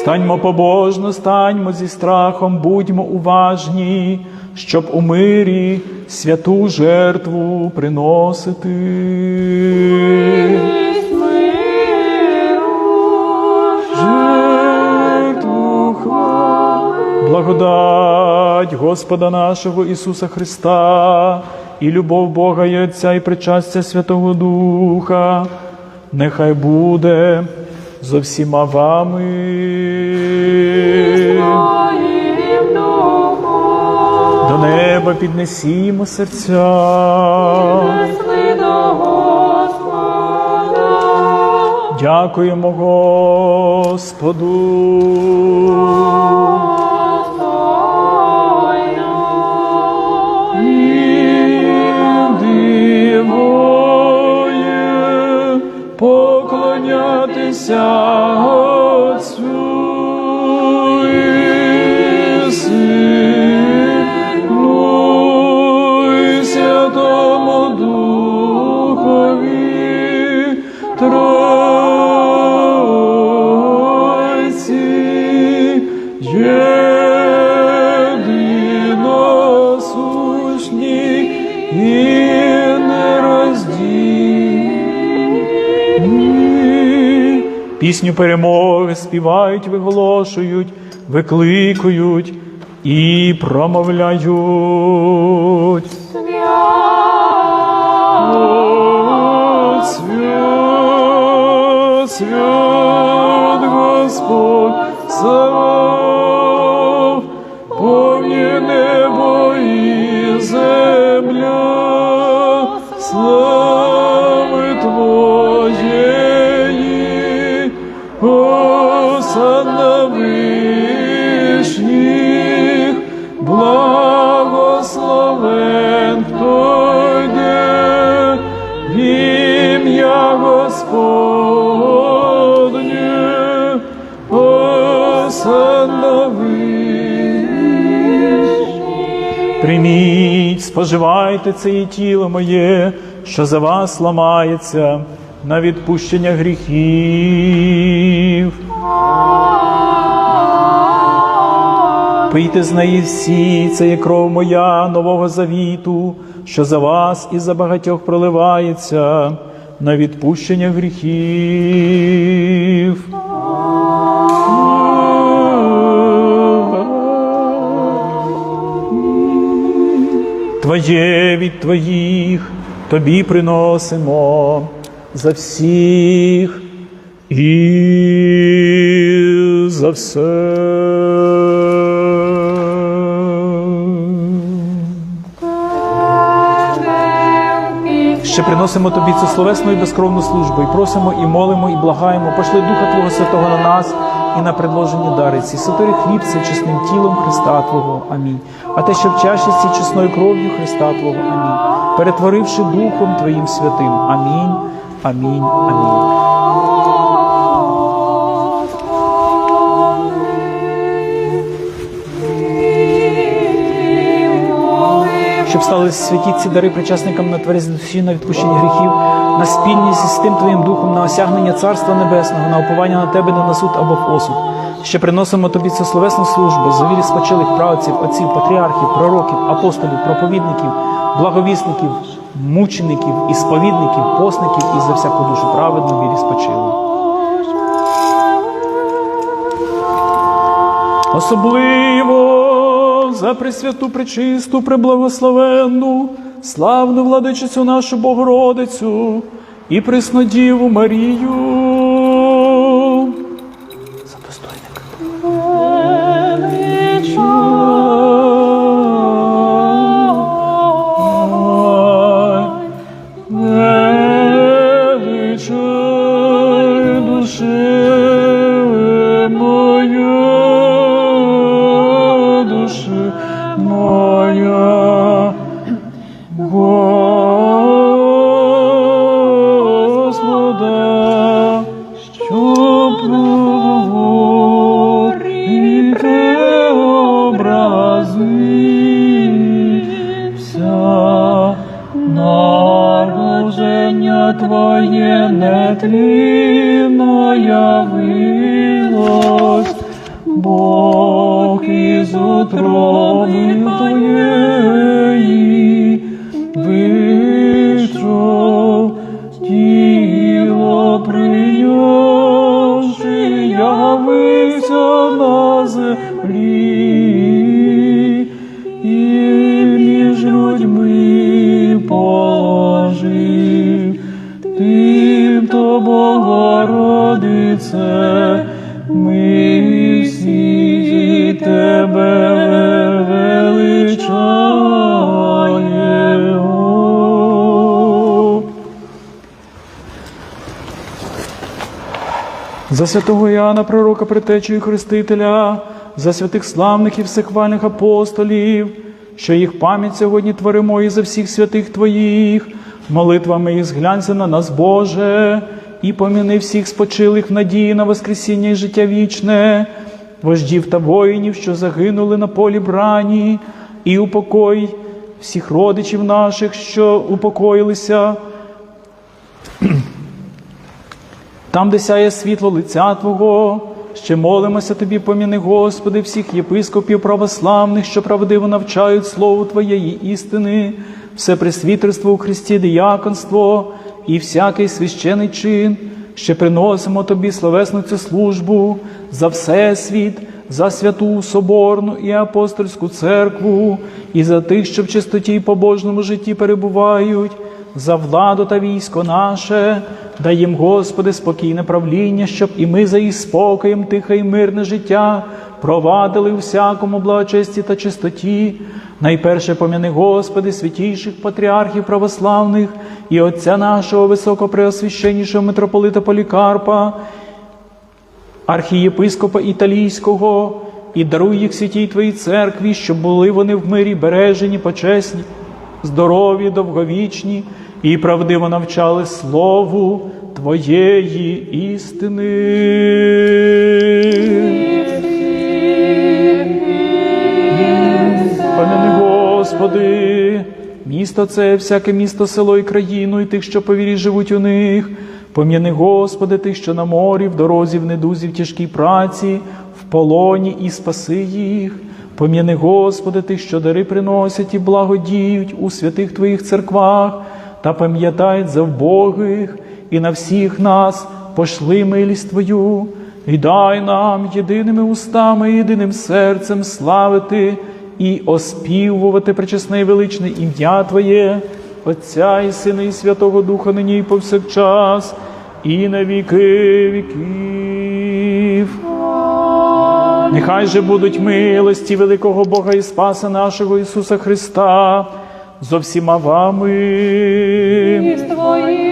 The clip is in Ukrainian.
Станьмо побожно, станьмо зі страхом, будьмо уважні, щоб у мирі святу жертву приносити. Жертву. Благодать Господа нашого Ісуса Христа і любов Бога і і причастя Святого Духа, нехай буде зо всіма вами. До неба піднесімо серця. Дякуємо Господу. Пісню перемоги співають, виголошують, викликують і промовляють. Свят, свят, свят Господь, Савов, Прийміть, споживайте це і тіло моє, що за вас ламається на відпущення гріхів. Пийте з неї всі, це є кров моя нового завіту, що за вас і за багатьох проливається на відпущення гріхів. Твоє від твоїх тобі приносимо за всіх і за все. Ще приносимо тобі цю словесну і безкровну службу, і просимо, і молимо, і благаємо, пошли Духа Твого Святого на нас і на предложені дари ці. Сотори хліб це чесним тілом Христа Твого. Амінь. А те, що в чаші ці чесною кров'ю Христа Твого. Амінь. Перетворивши Духом Твоїм святим. Амінь. Амінь. Амінь. Щоб стали святі ці дари причасникам на тверезі на відпущення гріхів, на спільність з тим Твоїм Духом, на осягнення Царства Небесного, на уповання на Тебе, не на суд або в осуд. Ще приносимо Тобі цю словесну службу, за вірі спочилих правців, отців, патріархів, пророків, апостолів, проповідників, благовісників, мучеників, і сповідників, постників і за всяку душу праведну вірі спочилих. Особливо за пресвяту, пречисту, преблагословенну, славну владичицю нашу Богородицю і Преснодіву Марію. Народження Твоє нетлінно явилось, Бог із утроби твоєї положив, тим то Богородице, ми всі тебе величаємо. За святого Іоанна, пророка, притечу і хрестителя, за святих славних і всехвальних апостолів, що їх пам'ять сьогодні творимо і за всіх святих Твоїх, молитвами їх зглянься на нас, Боже, і поміни всіх спочилих в надії на Воскресіння і життя вічне, вождів та воїнів, що загинули на полі брані, і упокой всіх родичів наших, що упокоїлися. Там, де сяє світло лиця Твого, ще молимося Тобі, поміни, Господи, всіх єпископів православних, що правдиво навчають Слову Твоєї істини, все пресвітерство у Христі, діяконство і всякий священий чин, ще приносимо Тобі словесну цю службу за все світ, за святу Соборну і апостольську церкву, і за тих, що в чистоті й побожному житті перебувають за владу та військо наше, дай їм, Господи, спокійне правління, щоб і ми за їх спокоєм, тихе і мирне життя провадили у всякому благочесті та чистоті. Найперше пом'яни, Господи, святійших патріархів православних і Отця нашого високопреосвященнішого митрополита Полікарпа, архієпископа Італійського, і даруй їх святій Твоїй церкві, щоб були вони в мирі бережені, почесні, здорові, довговічні і правдиво навчали Слову Твоєї істини. Пане Господи, місто це, всяке місто, село і країну, і тих, що повірі живуть у них. Пом'яни, Господи, тих, що на морі, в дорозі, в недузі, в тяжкій праці, в полоні і спаси їх. Пом'яни, Господи, тих, що дари приносять і благодіють у святих Твоїх церквах, та пам'ятай за вбогих і на всіх нас пошли милість Твою, і дай нам єдиними устами, єдиним серцем славити і оспівувати пречесне і величне ім'я Твоє, Отця і Сина, і Святого Духа, нині і повсякчас, і на віки віків. Нехай же будуть милості великого Бога і Спаса нашого Ісуса Христа зо всіма вами. з твоїм